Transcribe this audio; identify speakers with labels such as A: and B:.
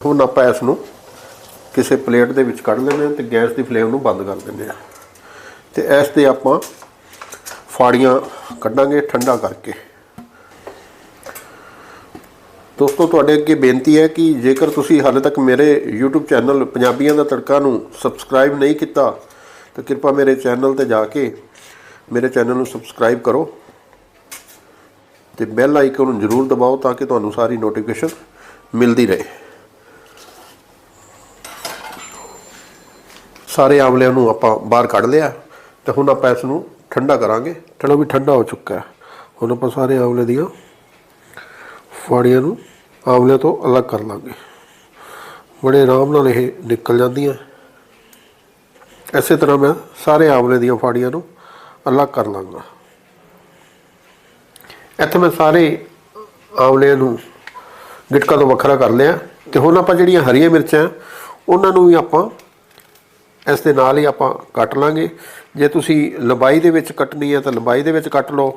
A: ਹੁਣ ਆਪਾਂ ਇਸ ਨੂੰ ਕਿਸੇ ਪਲੇਟ ਦੇ ਵਿੱਚ ਕੱਢ ਲੈਂਦੇ ਹਾਂ ਤੇ ਗੈਸ ਦੀ ਫਲੇਮ ਨੂੰ ਬੰਦ ਕਰ ਦਿੰਦੇ ਹਾਂ। ਤੇ ਇਸ ਤੇ ਆਪਾਂ ਫਾੜੀਆਂ ਕੱਢਾਂਗੇ ਠੰਡਾ ਕਰਕੇ। ਦੋਸਤੋ, ਤੁਹਾਡੇ ਅੱਗੇ ਬੇਨਤੀ ਹੈ ਕਿ ਜੇਕਰ ਤੁਸੀਂ ਹਾਲੇ ਤੱਕ ਮੇਰੇ YouTube ਚੈਨਲ ਪੰਜਾਬੀਆਂ ਦਾ ਤੜਕਾ ਨੂੰ ਸਬਸਕ੍ਰਾਈਬ ਨਹੀਂ ਕੀਤਾ, ਤਾਂ ਕਿਰਪਾ ਮੇਰੇ ਚੈਨਲ ਤੇ ਜਾ ਕੇ ਮੇਰੇ ਚੈਨਲ ਨੂੰ ਸਬਸਕ੍ਰਾਈਬ ਕਰੋ ਤੇ ਬੈਲ ਆਈਕਨ ਨੂੰ ਜ਼ਰੂਰ ਦਬਾਓ ਤਾਂ ਕਿ ਤੁਹਾਨੂੰ ਸਾਰੀ ਨੋਟੀਫਿਕੇਸ਼ਨ ਮਿਲਦੀ ਰਹੇ। ਸਾਰੇ ਆਮਲਿਆਂ ਨੂੰ ਆਪਾਂ ਬਾਹਰ ਕੱਢ ਲਿਆ ਤੇ ਹੁਣ ਆਪਾਂ ਇਸ ਨੂੰ ਠੰਡਾ ਕਰਾਂਗੇ। ਚਲੋ ਵੀ ਠੰਡਾ ਹੋ ਚੁੱਕਾ ਹੈ। ਹੁਣ ਆਪਾਂ ਸਾਰੇ ਆਮਲੇ ਦੀਆਂ ਫਾੜੀਆਂ ਨੂੰ ਆਮਲੇ ਤੋਂ ਅਲੱਗ ਕਰ ਲਾਂਗੇ। ਬੜੇ ਆਰਾਮ ਨਾਲ ਇਹ ਨਿਕਲ ਜਾਂਦੀਆਂ। ਇਸੇ ਤਰ੍ਹਾਂ ਮੈਂ ਸਾਰੇ ਆਮਲੇ ਦੀਆਂ ਫਾੜੀਆਂ ਨੂੰ ਅਲੱਗ ਕਰ ਲਾਂਗਾ। ਇੱਥੇ ਮੈਂ ਸਾਰੇ ਆਮਲੇ ਨੂੰ ਗਿਟਕਾ ਤੋਂ ਵੱਖਰਾ ਕਰ ਲਿਆ। ਤੇ ਹੁਣ ਆਪਾਂ ਜਿਹੜੀਆਂ ਹਰੀਆਂ ਮਿਰਚਾਂ, ਉਹਨਾਂ ਨੂੰ ਵੀ ਆਪਾਂ ਇਸ ਦੇ ਨਾਲ ਹੀ ਆਪਾਂ ਕੱਟ ਲਾਂਗੇ। ਜੇ ਤੁਸੀਂ ਲੰਬਾਈ ਦੇ ਵਿੱਚ ਕੱਟਣੀ ਹੈ ਤਾਂ ਲੰਬਾਈ ਦੇ ਵਿੱਚ ਕੱਟ ਲਓ।